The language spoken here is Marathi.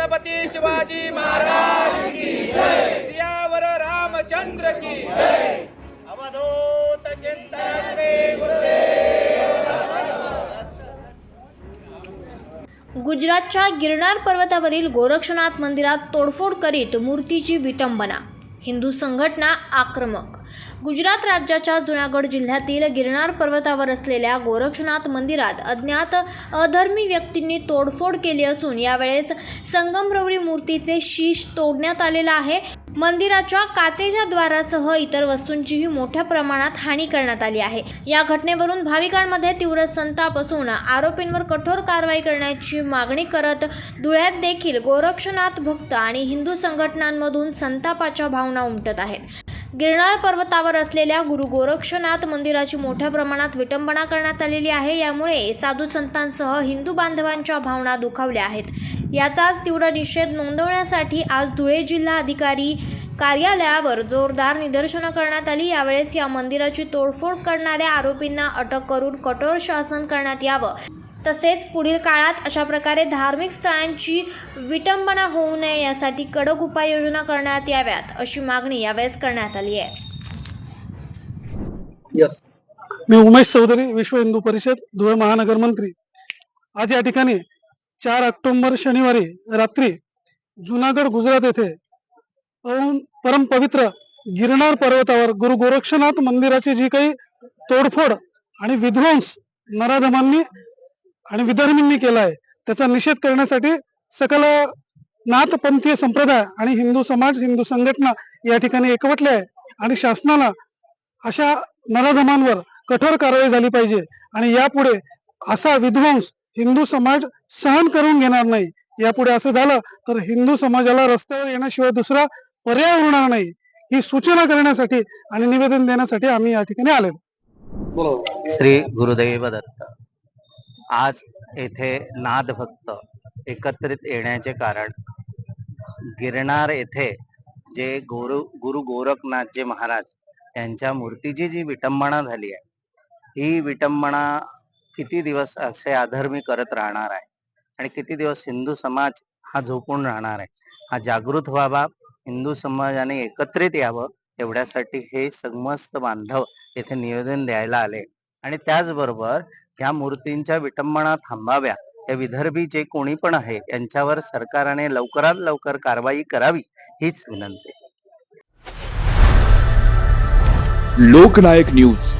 छत्रपती शिवाजी महाराज की सियावर रामचंद्र की अवधूत चिंतन श्री गुरुदेव. गुजरातच्या गिरणार पर्वतावरील गोरक्षनाथ मंदिरात तोडफोड करीत मूर्तीची विटंबना. हिंदू संघटना आक्रमक. गुजरात राज्याच्या जुनागड जिल्ह्यातील गिरनार पर्वतावर असलेल्या गोरक्षनाथ मंदिरात अज्ञात अधर्मी व्यक्तींनी तोडफोड केली असून यावेळेस संगमरवरी मूर्तीचे शीश तोडण्यात आलेलं आहे. मंदिराच्या काचेच्या द्वारासह इतर वस्तूंचीही मोठ्या प्रमाणात हानी करण्यात आली आहे. या घटनेवरून भाविकांमध्ये तीव्र संताप असून आरोपींवर कठोर कारवाई करण्याची मागणी करत धुळ्यात देखील गोरक्षनाथ भक्त आणि हिंदू संघटनांमधून संतापाच्या भावना उमटत आहेत. गिरनार पर्वतावर असलेल्या गुरु गोरक्षनाथ मंदिराची मोठ्या प्रमाणात विटंबना करण्यात आलेली आहे. यामुळे साधू संतांसह हिंदू बांधवांच्या भावना दुखावल्या आहेत. याचाच तीव्र निषेध नोंदवण्यासाठी आज धुळे जिल्हा अधिकारी कार्यालयावर जोरदार निदर्शनं करण्यात आली. यावेळेस या मंदिराची तोडफोड करणाऱ्या आरोपींना अटक करून कठोर शासन करण्यात यावं. तसेच पुढील काळात अशा प्रकारे धार्मिक स्थळांची विटंबना होऊ नये यासाठी कडक उपाययोजना करण्यात याव्यात अशी मागणी यावेळेस करण्यात आली आहे. मी उमेश चौधरी विश्व हिंदू परिषद धुळे महानगर मंत्री आज या ठिकाणी चार ऑक्टोबर शनिवारी रात्री जुनागड गुजरात येथे परम- परम पवित्र गिरनार पर्वतावर गुरु गोरक्षनाथ मंदिराची जी काही तोडफोड आणि विध्वंस नराधमांनी आणि विधर्मींनी केला आहे. त्याचा निषेध करण्यासाठी सकल नाथपंथीय संप्रदाय आणि हिंदू समाज हिंदू संघटना या ठिकाणी एकवटले आहे. आणि शासनाला अशा नराधमांवर कठोर कारवाई झाली पाहिजे. आणि यापुढे असा विध्वंस हिंदू समाज सहन करून घेणार नाही. यापुढे असं झालं तर हिंदू समाजाला रस्त्यावर येण्याशिवाय दुसरा पर्याय उरणार नाही. ही सूचना करण्यासाठी आणि निवेदन देण्यासाठी आम्ही या ठिकाणी आलेलो. श्री गुरुदेव दत्त. आज येथे नाद भक्त एकत्रित येण्याचे कारण. गिरणार येथे जे गुरु गुरु गोरखनाथजी महाराज यांच्या मूर्तीची जी विटंबना झाली आहे ही विटंबना किती दिवस असे अधर्मी करत राहणार आहे? आणि किती दिवस हिंदू समाज हा झोपून राहणार आहे? हा जागृत व्हावा हिंदू समाजाने एकत्रित यावं एवढ्यासाठी हे समस्त बांधव येथे निवेदन द्यायला आले. आणि त्याचबरोबर ह्या मूर्तींच्या विटंबना थांबाव्या. या विदर्भी जे कोणी पण आहे यांच्यावर सरकारने लवकरात लवकर कारवाई करावी हीच विनंती. लोकनायक न्यूज.